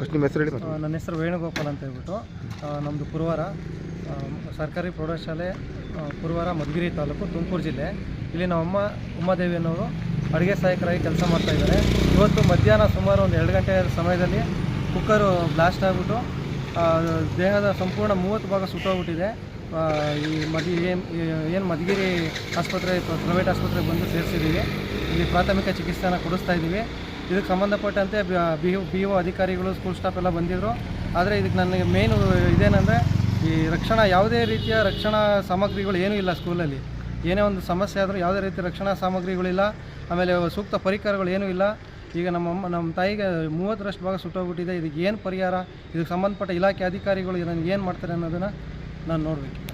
First ನಿಮ್ಮ ಹೆಸರು ಹೇಳಿ ನನ್ನ ಹೆಸರು ವೇಣುಗೋಪಾಲ್ ಅಂತ ಹೇಳ್ಬಿಟ್ಟು ನಮ್ಮದು ಪುರವಾರ ಸರ್ಕಾರಿ ಪ್ರೌಢಶಾಲೆ ಪುರವಾರ ಮಧುಗಿರಿ ತಾಲೂಕು ತುಮಕೂರು ಜಿಲ್ಲೆ. ಇಲ್ಲಿ ನಮ್ಮಮ್ಮ ಉಮಾದೇವಿ ಅನ್ನೋರು ಅಡುಗೆ ಸಹಾಯಕರಾಗಿ ಕೆಲಸ ಮಾಡ್ತಾ ಇದ್ದಾರೆ. ಇವತ್ತು ಮಧ್ಯಾಹ್ನ ಸುಮಾರು ಒಂದು ಎರಡು ಗಂಟೆ ಸಮಯದಲ್ಲಿ ಕುಕ್ಕರು ಬ್ಲಾಸ್ಟ್ ಆಗಿಬಿಟ್ಟು ದೇಹದ ಸಂಪೂರ್ಣ ಮೂವತ್ತು ಭಾಗ ಸುಟ್ಟೋಗ್ಬಿಟ್ಟಿದೆ. ಈ ಮದಿ ಏನು ಏನು ಮಧುಗಿರಿ ಆಸ್ಪತ್ರೆ ಪ್ರೈವೇಟ್ ಆಸ್ಪತ್ರೆಗೆ ಬಂದು ಸೇರಿಸಿದ್ದೀವಿ. ಇಲ್ಲಿ ಪ್ರಾಥಮಿಕ ಚಿಕಿತ್ಸೆನ ಕೊಡಿಸ್ತಾ ಇದ್ದೀವಿ. ಇದಕ್ಕೆ ಸಂಬಂಧಪಟ್ಟಂತೆ ಬಿ ಅಧಿಕಾರಿಗಳು ಸ್ಕೂಲ್ ಸ್ಟಾಫ್ ಎಲ್ಲ ಬಂದಿದ್ದರು ಆದರೆ ಇದಕ್ಕೆ ನನಗೆ ಮೇನ್ ಇದೇನೆಂದರೆ, ಈ ರಕ್ಷಣಾ, ಯಾವುದೇ ರೀತಿಯ ರಕ್ಷಣಾ ಸಾಮಗ್ರಿಗಳು ಏನೂ ಇಲ್ಲ ಸ್ಕೂಲಲ್ಲಿ ಏನೇ ಒಂದು ಸಮಸ್ಯೆ ಆದರೂ ಯಾವುದೇ ರೀತಿಯ ರಕ್ಷಣಾ ಸಾಮಗ್ರಿಗಳಿಲ್ಲ. ಆಮೇಲೆ ಸೂಕ್ತ ಪರಿಕರಗಳು ಏನೂ ಇಲ್ಲ. ಈಗ ನಮ್ಮ ನಮ್ಮ ತಾಯಿಗೆ ಮೂವತ್ತರಷ್ಟು ಭಾಗ ಸುಟ್ಟೋಗ್ಬಿಟ್ಟಿದೆ. ಇದಕ್ಕೆ ಏನು ಪರಿಹಾರ? ಇದಕ್ಕೆ ಸಂಬಂಧಪಟ್ಟ ಇಲಾಖೆ ಅಧಿಕಾರಿಗಳು ನನಗೆ ಏನು ಮಾಡ್ತಾರೆ ಅನ್ನೋದನ್ನು ನಾನು ನೋಡಬೇಕು.